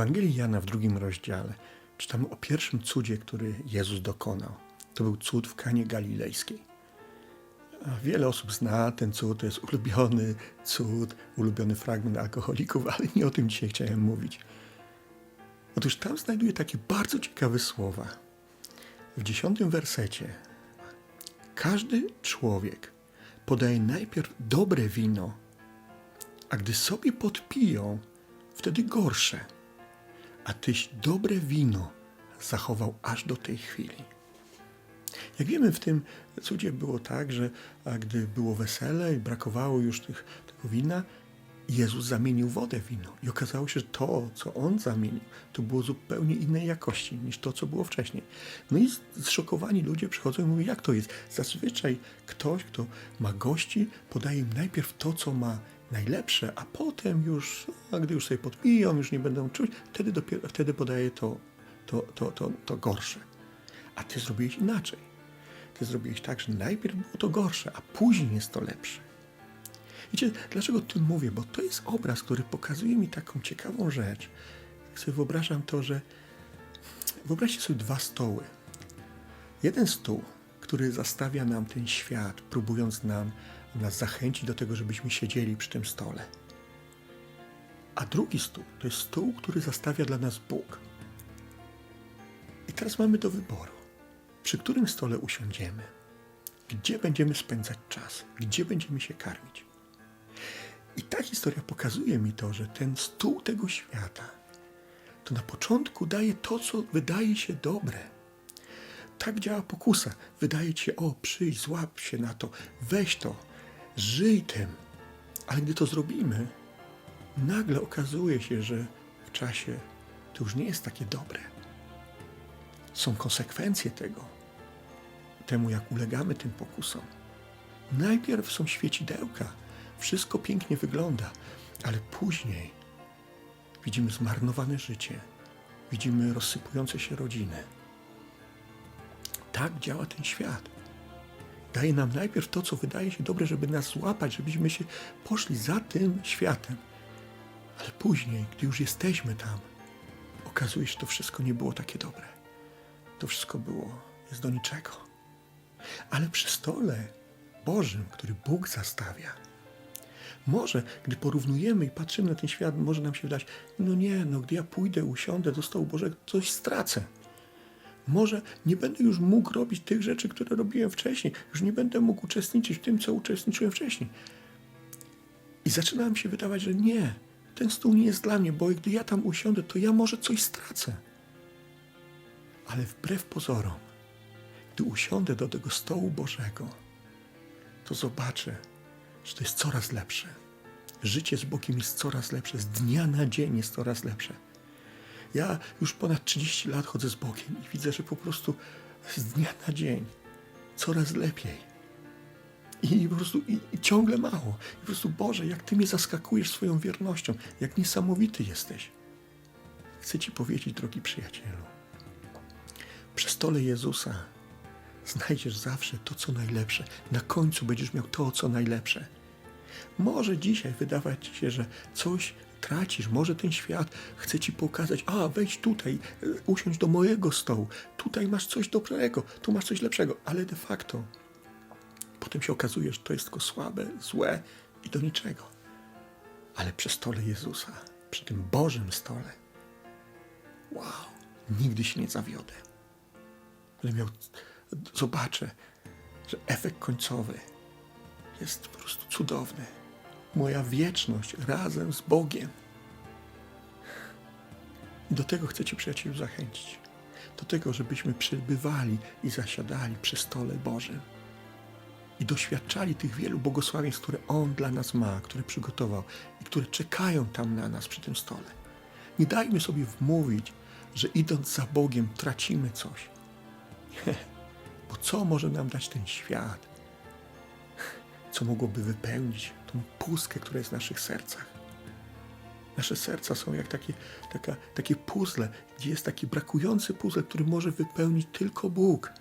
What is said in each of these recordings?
Ewangelii Jana w drugim rozdziale czytamy o pierwszym cudzie, który Jezus dokonał. To był cud w Kanie Galilejskiej. Wiele osób zna ten cud, to jest ulubiony cud, ulubiony fragment alkoholików, ale nie o tym dzisiaj chciałem mówić. Otóż tam znajduje takie bardzo ciekawe słowa. W dziesiątym wersecie każdy człowiek podaje najpierw dobre wino, a gdy sobie podpiją, wtedy gorsze. A tyś dobre wino zachował aż do tej chwili. Jak wiemy, w tym cudzie było tak, że gdy było wesele i brakowało już tych, tego wina, Jezus zamienił wodę w wino. I okazało się, że to, co On zamienił, to było zupełnie innej jakości niż to, co było wcześniej. No i zszokowani ludzie przychodzą i mówią, jak to jest? Zazwyczaj ktoś, kto ma gości, podaje im najpierw to, co ma najlepsze, a potem już, a gdy już sobie podpiją, już nie będą czuć, wtedy, dopiero, wtedy podaje to, to, to, to, to gorsze. A ty zrobiłeś inaczej. Ty zrobiłeś tak, że najpierw było to gorsze, a później jest to lepsze. Wiecie, dlaczego o tym mówię? Bo to jest obraz, który pokazuje mi taką ciekawą rzecz. Jak sobie wyobrażam to, że wyobraźcie sobie dwa stoły. Jeden stół, który zastawia nam ten świat, próbując nam, nas zachęcić do tego, żebyśmy siedzieli przy tym stole. A drugi stół to jest stół, który zastawia dla nas Bóg. I teraz mamy do wyboru, przy którym stole usiądziemy, gdzie będziemy spędzać czas, gdzie będziemy się karmić. I ta historia pokazuje mi to, że ten stół tego świata to na początku daje to, co wydaje się dobre. Tak działa pokusa. Wydaje ci się, o, przyjdź, złap się na to, weź to, żyj tym. Ale gdy to zrobimy, nagle okazuje się, że w czasie to już nie jest takie dobre. Są konsekwencje tego, temu jak ulegamy tym pokusom. Najpierw są świecidełka, wszystko pięknie wygląda, ale później widzimy zmarnowane życie, widzimy rozsypujące się rodziny. Tak działa ten świat. Daje nam najpierw to, co wydaje się dobre, żeby nas złapać, żebyśmy się poszli za tym światem. Ale później, gdy już jesteśmy tam, okazuje się, że to wszystko nie było takie dobre. To wszystko było, jest do niczego. Ale przy stole Bożym, który Bóg zastawia, może, gdy porównujemy i patrzymy na ten świat, może nam się wydać, no nie, no gdy ja pójdę, usiądę do stołu Bożego, coś stracę. Może nie będę już mógł robić tych rzeczy, które robiłem wcześniej. Już nie będę mógł uczestniczyć w tym, co uczestniczyłem wcześniej. I zaczyna mi się wydawać, że nie, ten stół nie jest dla mnie, bo gdy ja tam usiądę, to ja może coś stracę. Ale wbrew pozorom, gdy usiądę do tego stołu Bożego, to zobaczę, że to jest coraz lepsze. Życie z Bogiem jest coraz lepsze, z dnia na dzień jest coraz lepsze. Ja już ponad 30 lat chodzę z Bogiem i widzę, że po prostu z dnia na dzień coraz lepiej. I po prostu i, i ciągle mało. I po prostu Boże, jak Ty mnie zaskakujesz swoją wiernością, jak niesamowity jesteś. Chcę Ci powiedzieć, drogi przyjacielu, przy stole Jezusa znajdziesz zawsze to, co najlepsze. Na końcu będziesz miał to, co najlepsze. Może dzisiaj wydawać ci się, że coś tracisz, może ten świat chce ci pokazać, a wejdź tutaj, y, usiądź do mojego stołu, tutaj masz coś dobrego, tu masz coś lepszego, ale de facto potem się okazuje, że to jest tylko słabe, złe i do niczego. Ale przy stole Jezusa, przy tym Bożym stole, wow, nigdy się nie zawiodę. Miał zobaczę, że efekt końcowy jest po prostu cudowny. Moja wieczność razem z Bogiem. I do tego chcę Cię, przyjacielu, zachęcić. Do tego, żebyśmy przybywali i zasiadali przy stole Bożym. I doświadczali tych wielu błogosławieństw, które On dla nas ma, które przygotował i które czekają tam na nas przy tym stole. Nie dajmy sobie wmówić, że idąc za Bogiem tracimy coś. Bo co może nam dać ten świat? Co mogłoby wypełnić tą pustkę, która jest w naszych sercach? Nasze serca są jak takie, taka, takie puzzle, gdzie jest taki brakujący puzzle, który może wypełnić tylko Bóg.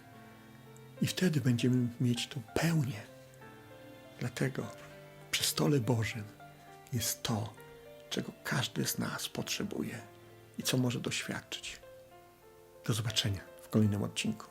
I wtedy będziemy mieć tą pełnię. Dlatego przy stole Bożym jest to, czego każdy z nas potrzebuje. i co może doświadczyć. Do zobaczenia w kolejnym odcinku.